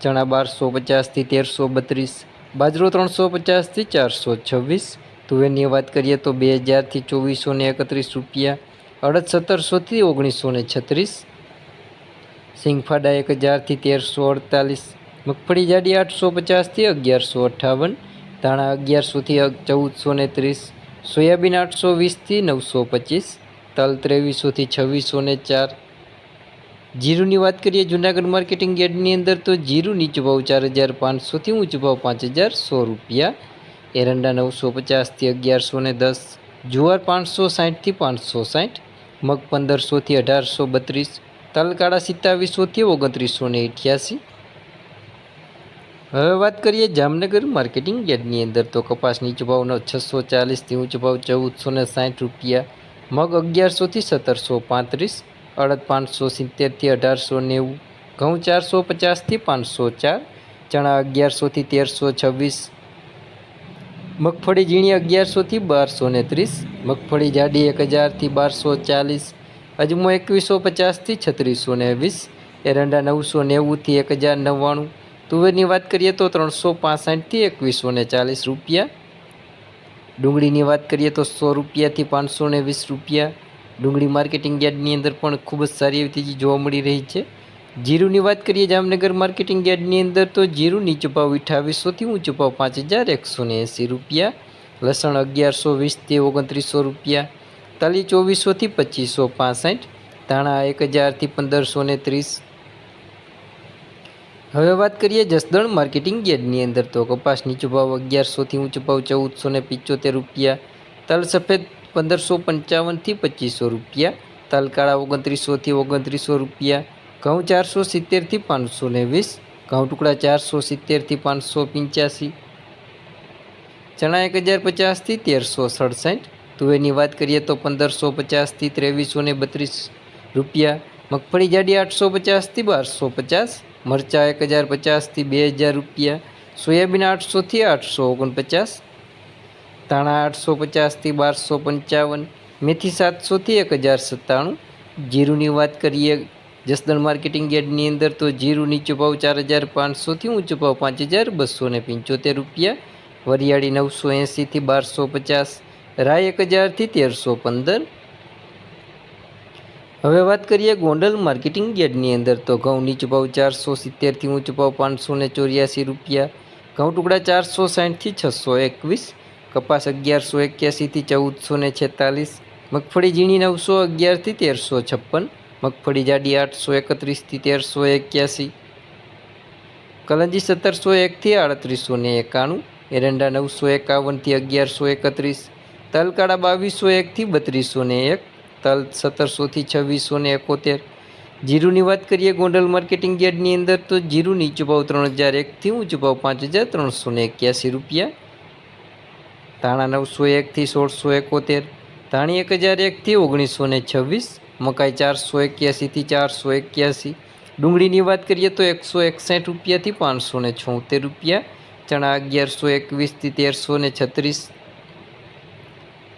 ચણા બારસો પચાસથી તેરસો બત્રીસ, બાજરો ત્રણસો પચાસથી ચારસો છવ્વીસ. તુવેરની વાત કરીએ તો બે હજારથી ચોવીસો ને એકત્રીસ રૂપિયા, અડદ સત્તરસોથી ઓગણીસો ને છત્રીસ. સિંગફાડા એક હજારથી તેરસો અડતાલીસ, મગફળી જાડી આઠસો પચાસથી અગિયારસો અઠ્ઠાવન ધાણા અગિયારસોથી ચૌદસો ને ત્રીસ, સોયાબીન આઠસો વીસથી નવસો પચીસ, તલ ત્રેવીસોથી છવ્વીસો ને ચાર જીરુની વાત કરીએ, જુનાગઢ માર્કેટિંગ યાર્ડની અંદર તો જીરું નીચો ભાવ ચાર હજાર પાંચસોથી ઊંચો ભાવ પાંચ હજાર સો રૂપિયા. એરંડા નવસો પચાસથી અગિયારસો ને દસ, જુવાર પાંચસો સાઠથી પાંચસો સાઠ, મગ પંદરસોથી અઢારસો બત્રીસ, તલકાળા સિત્તાવીસોથી ઓગણત્રીસો ને અઠ્યાસી હવે વાત કરીએ જામનગર માર્કેટિંગ યાર્ડની અંદર તો કપાસ નીચો ભાવનો છસો ચાલીસથી ઊંચો ભાવ ચૌદસો ને સાઠ રૂપિયા, મગ અગિયારસોથી સત્તરસો પાંત્રીસ અડદ પાંચસો સિત્તેરથી અઢારસો નેવું, ઘઉં ચારસો પચાસથી પાંચસો ચાર, ચણા અગિયારસોથી તેરસો છવ્વીસ, મગફળી ઝીણી અગિયારસોથી બારસો ને ત્રીસ, મગફળી જાડી એક હજારથી બારસો ચાલીસ, અજમો એકવીસો પચાસથી છત્રીસો ને વીસ, એરંડા નવસો નેવુંથી એક હજાર નવ્વાણું, તુવેરની વાત કરીએ તો ત્રણસો પાસઠથી એકવીસો ને ચાલીસ રૂપિયા, ડુંગળીની વાત કરીએ તો સો રૂપિયાથી પાંચસો ને વીસ રૂપિયા ડુંગળી માર્કેટિંગ યાર્ડની અંદર પણ ખૂબ જ સારી એવી તેજી જોવા મળી રહી છે. જીરુની વાત કરીએ જામનગર માર્કેટિંગ યાર્ડની અંદર તો જીરું નીચો ભાવ અઠાવીસોથી ઊંચો ભાવ પાંચ હજાર એકસો ને એંસી રૂપિયા. લસણ અગિયારસો વીસથી ઓગણત્રીસો રૂપિયા. તલી ચોવીસોથી પચીસો પાસઠ. ધાણા એક હજારથી પંદરસો ને ત્રીસ. હવે વાત કરીએ જસદણ માર્કેટિંગ યાર્ડની અંદર તો કપાસ નીચો ભાવ અગિયારસોથી ઊંચો ભાવ ચૌદસો ને પિચોતેર રૂપિયા. તલ સફેદ પંદરસો પંચાવનથી પચીસો રૂપિયા તલ કાળા ઓગણત્રીસોથી ઓગણત્રીસો રૂપિયા, ઘઉં ચારસો સિત્તેરથી પાંચસો ને વીસ, ઘઉં ટુકડા ચારસો સિત્તેરથી પાંચસો પંચ્યાસી, ચણા એક હજાર પચાસથી તેરસો સડસઠ, તુવેરની વાત કરીએ તો પંદરસો પચાસથી ત્રેવીસો ને બત્રીસ રૂપિયા, મગફળી જાડી આઠસો પચાસથી બારસો પચાસ, મરચાં એક હજાર પચાસથી બે હજાર રૂપિયા, સોયાબીન આઠસોથી આઠસો ઓગણપચાસ ધાણા આઠસો પચાસથી બારસો પંચાવન, મેથી સાતસોથી એક હજાર સત્તાણું. જીરુની વાત કરીએ, જસદણ માર્કેટિંગ યાર્ડની અંદર તો જીરું નીચો ભાવ ચાર હજાર પાંચસોથી ઊંચો ભાવ પાંચ હજાર બસો ને પંચોતેર રૂપિયા. વરિયાળી નવસો એંસીથી બારસો પચાસ, રાય એક હજારથી તેરસો પંદર. હવે વાત કરીએ ગોંડલ માર્કેટિંગ યાર્ડની અંદર તો ઘઉં નીચો ભાવ ચારસો સિત્તેરથી ઊંચો ભાવ પાંચસો ને ચોર્યાસી રૂપિયા. ઘઉં ટુકડા ચારસો સાઠથી છસો એકવીસ. કપાસ અગિયારસો એક્યાસીથી ચૌદસો ને છેતાલીસ, મગફળી ઝીણી નવસો અગિયારથી તેરસો છપ્પન, મગફળી જાડી આઠસો એકત્રીસથી તેરસો એક્યાસી, કલંજી સત્તરસો એકથી આડત્રીસો ને એકાણું, એરંડા નવસો એકાવનથી અગિયારસો એકત્રીસ, તલકાળા બાવીસો એકથી બત્રીસો ને એક, તલ સત્તરસોથી છવ્વીસો ને એકોતેર. જીરુની વાત કરીએ ગોંડલ માર્કેટિંગ યાર્ડની અંદર તો જીરુની નીચો ભાવ ત્રણ હજાર એકથી ઊંચો ભાવ પાંચ હજાર ત્રણસો ને એક્યાસી રૂપિયા ધાણા નવસો એકથી સોળસો એકોતેર, ધાણી એક હજાર એકથી ઓગણીસો ને છવ્વીસ, મકાઈ ચારસો એક્યાસીથી ચારસો એક્યાસી, ડુંગળીની વાત કરીએ તો એકસો એકસઠ રૂપિયાથી પાંચસો ને છોતેર રૂપિયા, ચણા અગિયારસો એકવીસથી તેરસો ને છત્રીસ,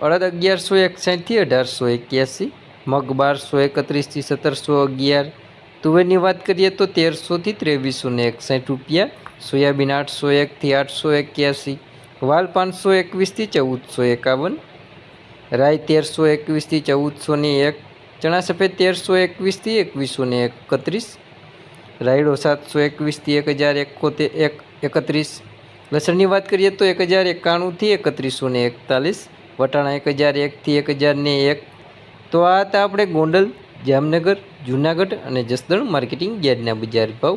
અડદ અગિયારસો એકસાઠથી અઢારસો એક્યાસી, મગ બારસો એકત્રીસથી સત્તરસો અગિયાર, તુવેરની વાત કરીએ તો તેરસોથી ત્રેવીસો ને એકસાઠ રૂપિયા, સોયાબીન આઠસો એકથી આઠસો એક્યાસી વાલ પાંચસો એકવીસથી ચૌદસો એકાવન રાય તેરસો એકવીસથી ચૌદસો ને એક ચણા સફેદ તેરસો એકવીસથી એકવીસો ને એકત્રીસ, રાયડો સાતસો એકવીસથી એક હજાર એકોતેર, એક એકત્રીસ, લસણની વાત કરીએ તો એક હજાર એકાણુંથી એકત્રીસો ને એકતાલીસ, વટાણા એક હજાર એકથી એક હજાર ને એક. તો આ હતા આપણે ગોંડલ, જામનગર, જૂનાગઢ અને જસદણ માર્કેટિંગ યાર્ડના બજાર ભાવ.